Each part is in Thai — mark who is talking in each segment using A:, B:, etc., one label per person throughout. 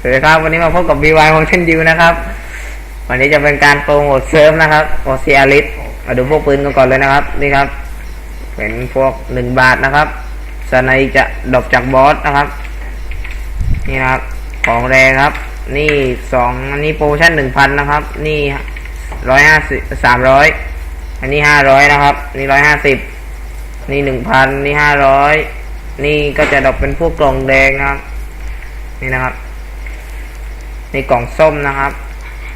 A: สวัสดีครับวันนี้มาพบกับ BY Motion Deal นะครับ วันนี้จะเป็นการโปรโมทเซิร์ฟนะครับโอซีอาริสมาดูพวกปืนกันก่อนเลยนะครับ นี่ครับ เป็นพวกหนึ่งบาทนะครับสไนจะดรอปจากบอสนะครับ นี่นะครับ ของแรงครับ นี่สองอันนี้โปรโมชั่นหนึ่งพันนะครับ นี่ร้อยห้าสิบสามร้อยอันนี้ห้าร้อยนะครับ นี่ร้อยห้าสิบนี่หนึ่งพันนี่ห้าร้อยนี่ก็จะดรอปเป็นพวกกล่องแดงนะครับ นี่นะครับ นี่กล่องส้มนะครับ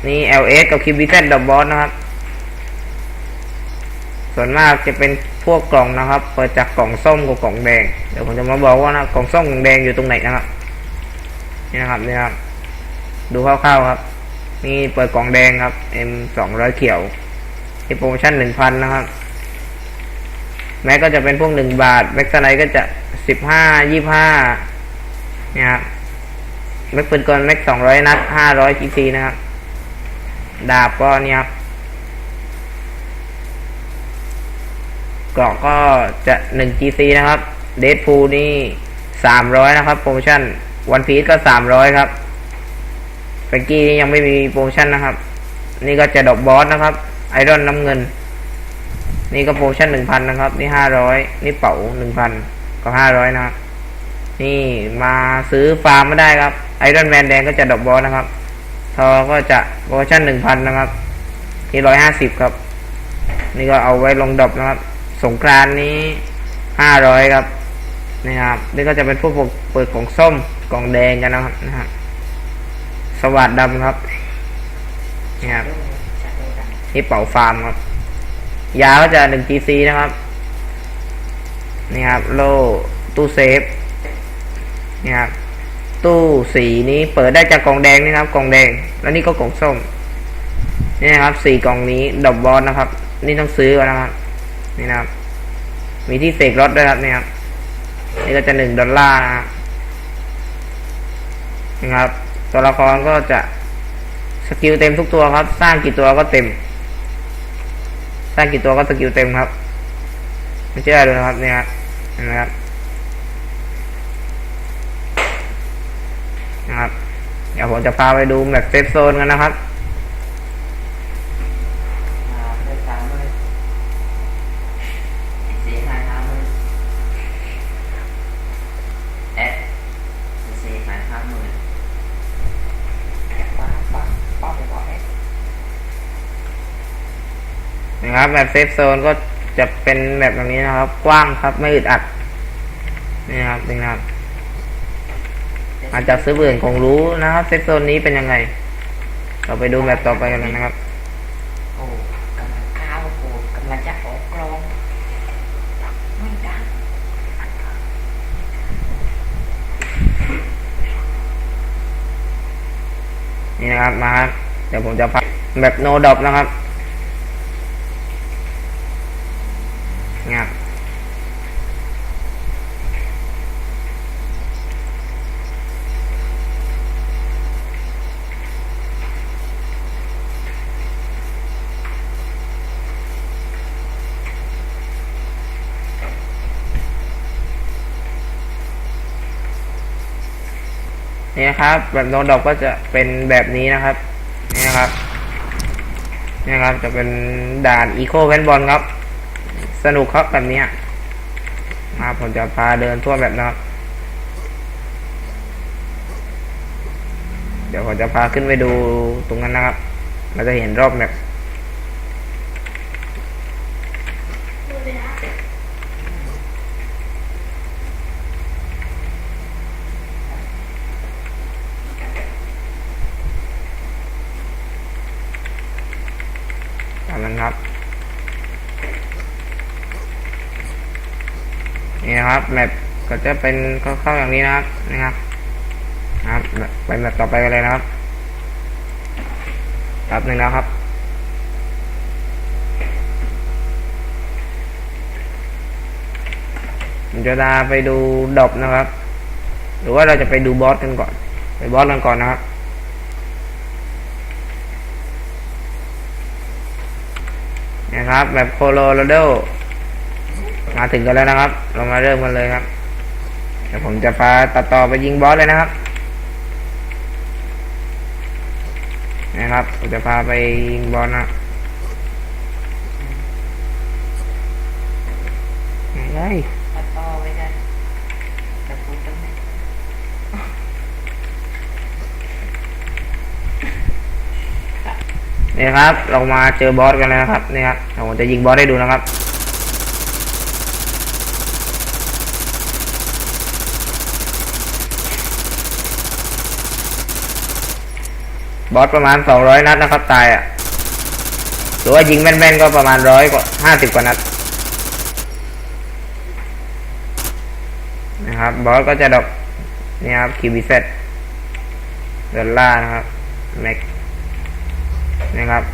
A: นี่ LS กับ QBZ ดอกบอสนะครับ ส่วนมากจะเป็นพวกกล่องนะครับ เปิดจากกล่องส้มกับกล่องแดง เดี๋ยวผมจะมาบอกว่านะกล่องส้มกล่องแดงอยู่ตรงไหนนะครับ นี่นะครับนี่นะครับ ดูคร่าวๆครับ นี่เปิดกล่องแดงครับ M สองร้อยเขียวที่โปรโมชั่นหนึ่งพันนะครับ แม็กก็จะเป็นพวกหนึ่งบาทแม็กซ์ไนก็จะสิบห้ายี่ห้าเนี่ยครับ แม็กปืนกลแม็กสองร้อยนัดห้าร้อยจีซีนะครับ ดาบก็เนี่ยครับเกราะก็จะหนึ่งจีซีนะครับ เดดพูนี่สามร้อยนะครับ โปรโมชั่น วันพีซก็สามร้อยครับเฟรนกี้นี่ยังไม่มีโปรโมชั่นนะครับ นี่ก็จะดอกบอสนะครับ ไอรอนน้ำเงิน นี่ก็โปรโมชั่นหนึ่งพันนะครับ นี่ห้าร้อยนี่เป๋าหนึ่งพันก็ห้าร้อยนะครับนี่มาซื้อฟาร์มไม่ได้ครับ ไอรอนแมนแดงก็จะดอกบอสนะครับ ทอก็จะโปรโมชั่นหนึ่งพันนะครับที่ร้อยห้าสิบครับ นี่ก็เอาไว้ลงดอปนะครับ สงกรานนี้ห้าร้อยครับนี่ครับนี่ก็จะเป็นพวกเปิดกล่องส้มกล่องแดงกันนะครับนะฮะสวัสดดำครับนี่ครับนี่เป่าฟาร์มครับ ยาก็จะหนึ่ง GC นะครับนี่ครับโลตู้เซฟนี่ครับ ตู้สีนี้เปิดได้จากกล่องแดงนี่ครับกล่องแดง แล้วนี่ก็กล่องส้มนี่นะครับสี่กล่องนี้ดอกบอลนะครับ นี่ต้องซื้อก่อนนะครับนี่นะครับ มีที่เสกรถด้วยครับนี่ครับนี่ก็จะหนึ่งดอลลาร์นะครับนะครับ ตัวละครก็จะสกิลเต็มทุกตัวครับ สร้างกี่ตัวก็เต็ม สร้างกี่ตัวก็สกิลเต็มครับ ไม่เชื่อดูนะครับเนี่ยครับนไหมครับ นะครับ เดี๋ยวผมจะพาไปดูแมปเซฟโซนกันนะครับ
B: ได้ตามเลยเสียหายห้าหมื่นะเสียหายห้าหมื่นะ
A: ครับแบบเซฟโซนก็จะเป็นแบบแบบนี้นะครับ กว้างครับไม่อึดอัดนี่ครับนี่ครับ อาจจะซื้อเบื่อคงรู้นะครับเซฟโซนนี้เป็นยังไง เราไปดูแบบต่อไปกันเลยนะครับ
B: โอ้กำลังข้าวโอ้กำลังจะออกกลองไม่ดัง
A: นี่นะครับมาเดี๋ยวผมจะพักแบบโนดอปนะครับ นี่นะครับ แบบโนดอปก็จะเป็นแบบนี้นะครับ นี่นะครับ นี่นะครับ จะเป็นด่านอีโคแวนบอลครับ สนุกครับแบบเนี้ยนะครับผมจะพาเดินทั่วแบบนะครับ เดี๋ยวผมจะพาขึ้นไปดูตรงนั้นนะครับ เราจะเห็นรอบแบบ ตามนั้นครับ นี่นะครับแมปก็จะเป็นเข้าๆอย่างนี้นะครับนะครับนะครับไปแมปต่อไปกันเลยนะครับแป๊บหนึ่งนะครับจะดาไปดูดอบนะครับ หรือว่าเราจะไปดูบอสกันก่อน ไปบอสกันก่อนนะครับนะครับแบบโคโลโรโด มาถึงกันแล้วนะครับ เรามาเริ่มกันเลยครับเดี๋ยวผมจะพาตัดต่อไปยิงบอสเลยนะครับ นะครับผมจะพาไปยิงบอลนะเฮ้ย
B: ตัดต่อไว้ได้แต่พูดตรงนี้
A: นี่ครับ เรามาเจอบอสกันแล้วนะครับ นี่ครับเดี๋ยวผมจะยิงบอสให้ดูนะครับ บอสประมาณสองร้อยนัดนะครับตายอะหรือว่ายิงแม่นๆก็ประมาณร้อยกว่าห้าสิบกว่านัดนะครับบอสก็จะดอกนี่ครับคิวบิเซตดอลล่าร์นะครับแม็กนะครับ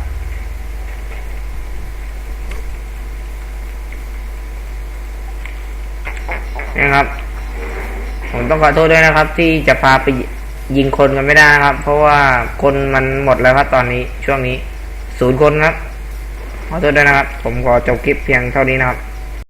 A: นี่ครับ ผมต้องขอโทษด้วยนะครับ ที่จะพาไป ยิงคนกันไม่ได้นะครับ เพราะว่าคนมันหมดแล้วครับตอนนี้ช่วงนี้ศูนย์คนครับขอโทษด้วยนะครับ ผมขอจบคลิปเพียงเท่านี้นะครับ